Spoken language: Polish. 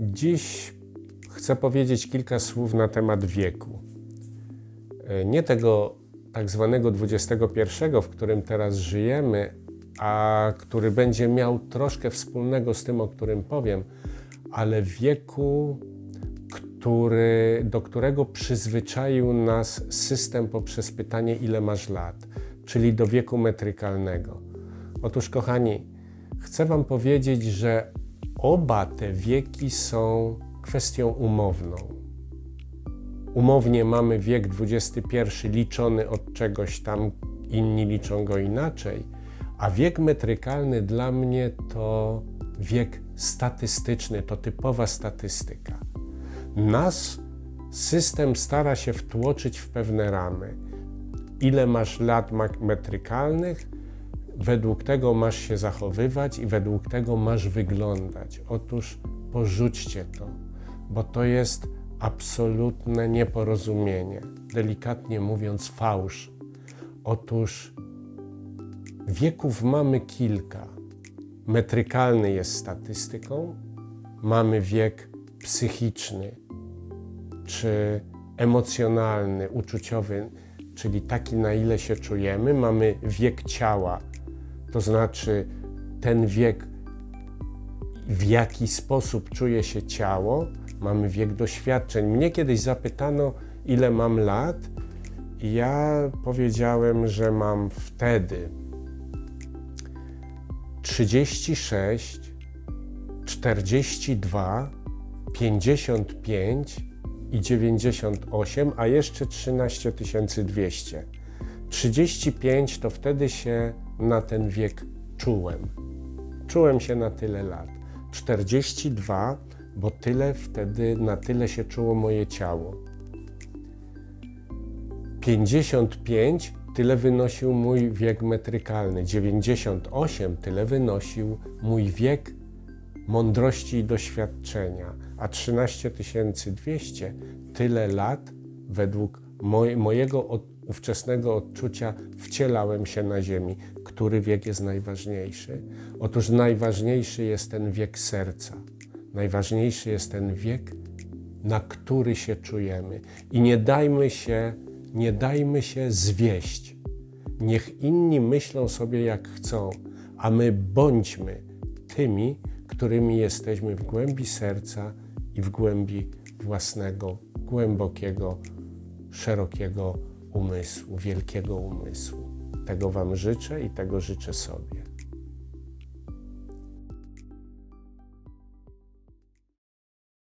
Dziś chcę powiedzieć kilka słów na temat wieku. E, Nie tego tak zwanego XXI, w którym teraz żyjemy, a który będzie miał troszkę wspólnego z tym, o którym powiem, ale wieku, który, do którego przyzwyczaił nas system poprzez pytanie, ile masz lat, czyli do wieku metrykalnego. Otóż, kochani, chcę Wam powiedzieć, że oba te wieki są kwestią umowną. Umownie mamy wiek XXI liczony od czegoś tam, inni liczą go inaczej, a wiek metrykalny dla mnie to wiek statystyczny, to typowa statystyka. Nas system stara się wtłoczyć w pewne ramy. Ile masz lat metrykalnych, według tego masz się zachowywać i według tego masz wyglądać. Otóż porzućcie to, bo to jest absolutne nieporozumienie, delikatnie mówiąc fałsz. Otóż wieków mamy kilka. Metrykalny jest statystyką, mamy wiek psychiczny czy emocjonalny, uczuciowy, czyli taki, na ile się czujemy. Mamy wiek ciała, to znaczy ten wiek, w jaki sposób czuje się ciało. Mamy wiek doświadczeń. Mnie kiedyś zapytano, ile mam lat, i ja powiedziałem, że mam wtedy 36, 42, 55 i 98, a jeszcze 13 200. 35 to wtedy się na ten wiek czułem. Czułem się na tyle lat. 42, bo tyle wtedy, na tyle się czuło moje ciało. 55 tyle wynosił mój wiek metrykalny. 98 tyle wynosił mój wiek mądrości i doświadczenia, a 13 200 tyle lat według moj, mojego od, ówczesnego odczucia wcielałem się na ziemi. Który wiek jest najważniejszy? Otóż najważniejszy jest ten wiek serca. Najważniejszy jest ten wiek, na który się czujemy. I nie dajmy się, nie dajmy się zwieść. Niech inni myślą sobie jak chcą, a my bądźmy tymi, którymi jesteśmy w głębi serca i w głębi własnego, głębokiego, szerokiego umysłu, wielkiego umysłu. Tego Wam życzę i tego życzę sobie.